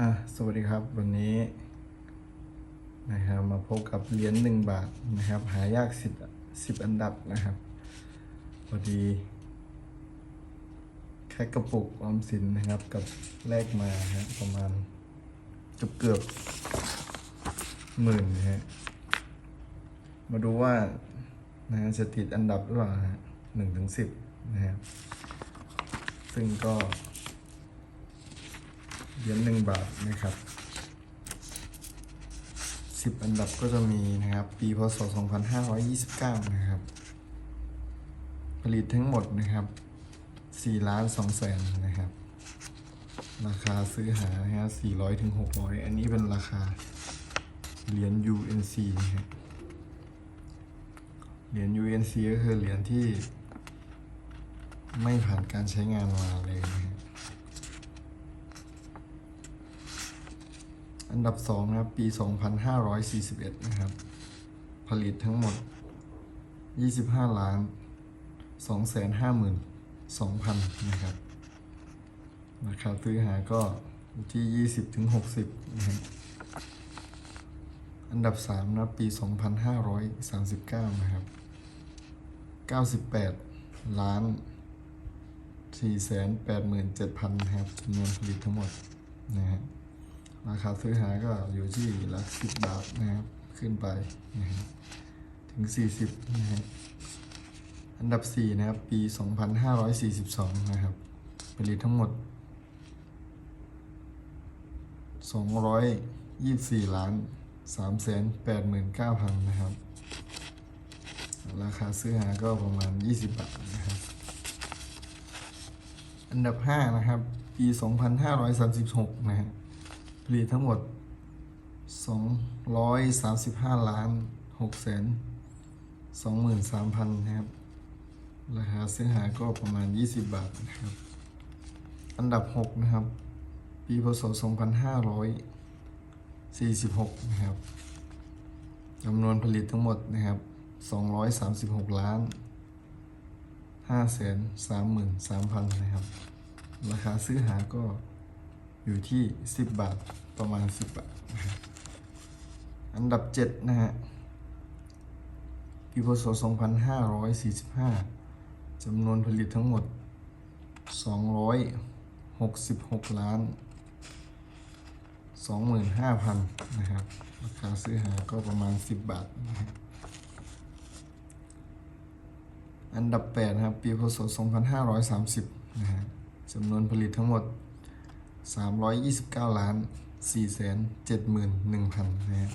อะสวัสดีครับวันนี้นะครับมาพบกับเหรียญหนึ่งบาทนะครับ หายากสิบสิบอันดับนะครับพอดีแค่กระปุกออมสินนะครับกับแลกมาครับประมาณเกือบเกือบหมื่นนะฮะมาดูว่านะฮะจะติดอันดับหรือเปล่าฮะหนึ่งถึงสิบนะครับซึ่งก็ เหรียญหนึ่งบาทนะครับสิบอันดับก็จะมีนะครับ ปีพศ 2529 นะครับ ผลิตทั้งหมดนะครับ4ล้าน2แสนนะครับ ราคาซื้อหานะฮะ400ถึง600 อันนี้เป็นราคาเหรียญ UNC นะครับเหรียญ UNC ก็คือเหรียญที่ไม่ผ่านการใช้งานมาเลยนะครับ อันดับสองนะครับปี 2541 นะครับ ผลิตทั้งหมด 25 ล้าน 252,000 นะครับ ราคาซื้อหาก็ที่ 20ถึง60 นะครับ อันดับ3นะปี 2539 นะครับ 98 ล้าน 487,000 นะครับจำนวนผลิตทั้งหมดนะฮะ ราคาซื้อหาก็อยู่ที่หลักสิบบาทนะครับ ขึ้นไปนะครับถึง 40 นะฮะอันดับ 4 นะครับ ปี 2542 นะครับ ผลิตทั้งหมด 224 ล้าน3แสน89,000 นะครับ ราคาซื้อหาก็ประมาณ 20 บาทนะครับ อันดับ 5 นะครับ ปี 2536 นะฮะ ผลิตทั้งหมด 235 ล้าน6แสน23,000นะครับ ราคาซื้อหาก็ประมาณ 20 บาทนะครับ อันดับ 6 นะครับ ปีพศ 2546 นะครับจำนวนผลิตทั้งหมดนะครับ 236 ล้าน5แสน33,000 นะครับ ราคาซื้อหาก็อยู่ที่ 10 บาท ประมาณ10บาทนะอันดับ7นะฮะปีพศ2545จำนวนผลิตทั้งหมด 266 ล้าน 25,000 นะครับ ราคาซื้อหาก็ประมาณ 10 บาทนะครับอันดับ8นะครับ ปีพศ2530นะฮะจำนวนผลิตทั้งหมด 329 ล้าน 4 71,000นะฮะ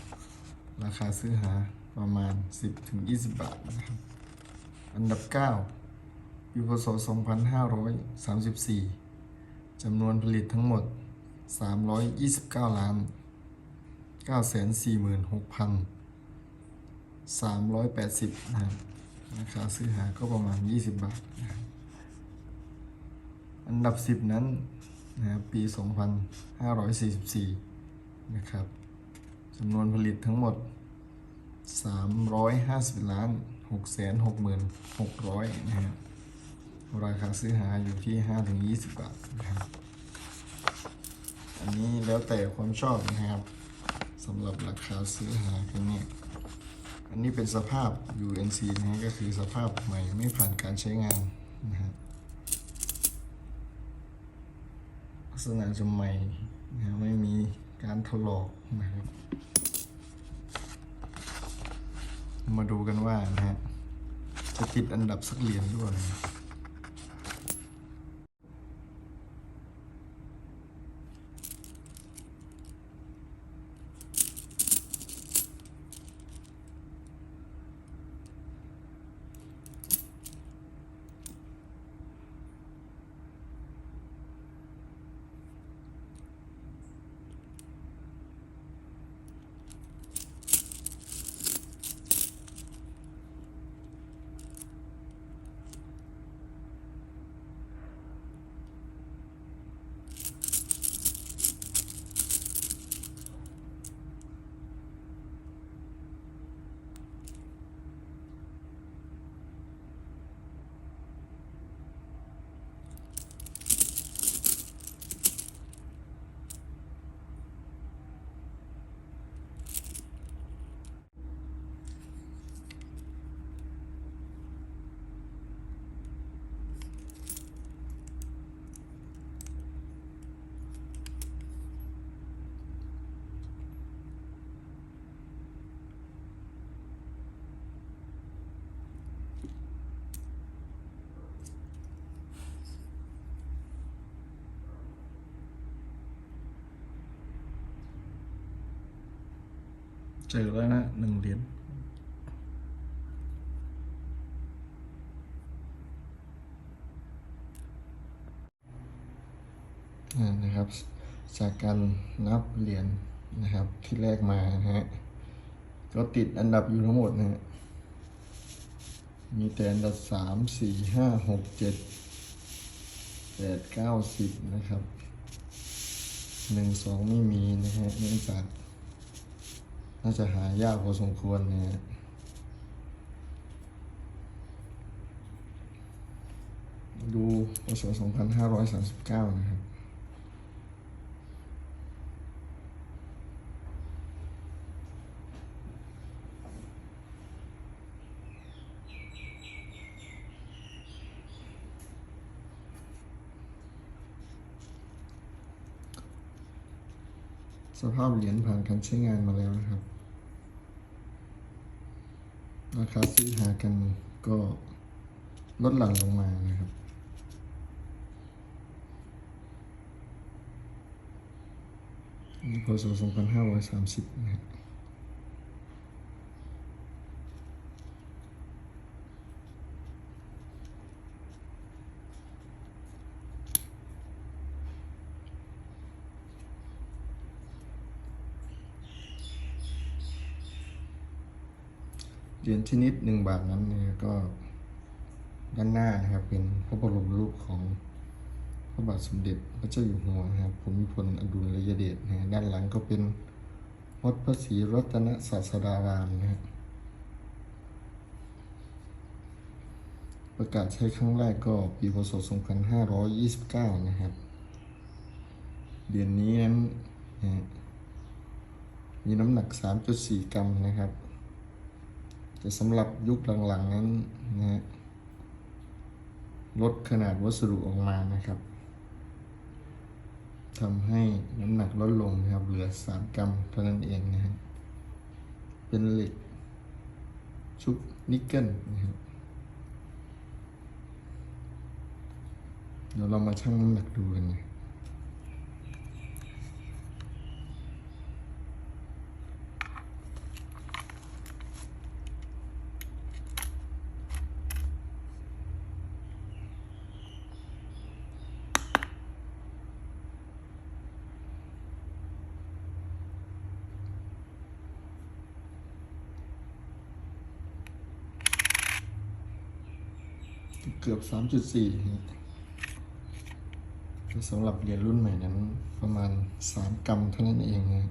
ราคาซื้อหาประมาณ 10ถึง20 บาทนะครับ อันดับ 9ปีพศ2534จำนวนผลิตทั้งหมด 329 ล้าน 9 4 6 0 0 380นะครับราคาซื้อหาก็ประมาณ 20 บาทนะอันดับ 10 นั้น นะครับปี 2544 นะครับจำนวนผลิตทั้งหมด 350ล้าน6แสน66,600นะครับราคาซื้อหาอยู่ที่ 5-20 บาทนะครับอันนี้แล้วแต่ความชอบนะครับสำหรับราคาซื้อหากันเนี่ยอันนี้เป็นสภาพ UNC นะก็คือสภาพใหม่ไม่ผ่านการใช้งานนะครับ ลักษณะจะใหม่นะไม่มีการถลอกนะครับ มาดูกันว่านะฮะจะติดอันดับสักเหรียญด้วย เจอแล้วนะหนึ่งเหรียญนะครับ จากการนับเหรียญนะครับที่แรกมานะฮะก็ติดอันดับอยู่ทั้งหมดนะฮะมีแต่อันดับสามสี่ห้าหกเจ็ดแปดเก้าสิบนะครับหนึ่งสองไม่มีนะฮะเนื่องจาก น่าจะหายากพอสมควรนะฮะดูพศ2539 นะครับ สภาพเหรียญผ่านการใช้งานมาแล้วนะครับ ราคาซื้อหากันก็ลดหลั่นลงมานะครับ นี่พศ2530นะครับ เหรียญชนิดหนึ่งบาทนั้นเนี่ยก็ด้านหน้านะครับ เป็นพระบรมรูปของพระบาทสมเด็จพระเจ้าอยู่หัวนะครับภูมิพลอดุลยเดชนะฮะด้านหลังก็เป็นวัดพระศรีรัตนศาสดารามนะครับประกาศใช้ครั้งแรกก็ปีพศ 2529 นะครับเหรียญนี้นั้นนะฮะมีน้ำหนัก 3.4 กรัมนะครับ แต่สำหรับยุคหลังๆนั้นนะลดขนาดวัสดุออกมานะครับทำให้น้ำหนักลดลงนะครับ เหลือ 3 กรัมเท่านั้นเองนะฮะเป็นเหล็ก ชุบนิกเกิลนะครับเดี๋ยวเรามาชั่งน้ำหนักดูกันนะ เกือบ 3.4ครับแต่สำหรับเหรียญรุ่นใหม่นั้นประมาณ 3 กรัมเท่านั้นเองนะ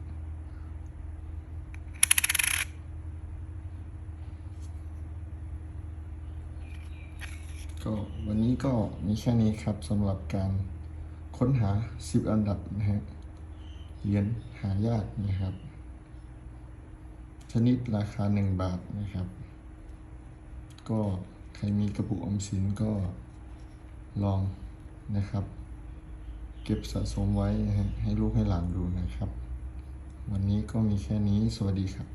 ก็วันนี้ก็มีแค่นี้ครับสำหรับการค้นหา 10 อันดับนะฮะเหรียญหายากนะครับ ชนิดราคา 1 บาทนะครับ ก็ ใครมีกระปุกออมสินก็ลองนะครับ เก็บสะสมไว้ให้ลูกให้หลานดูนะครับ วันนี้ก็มีแค่นี้สวัสดีครับ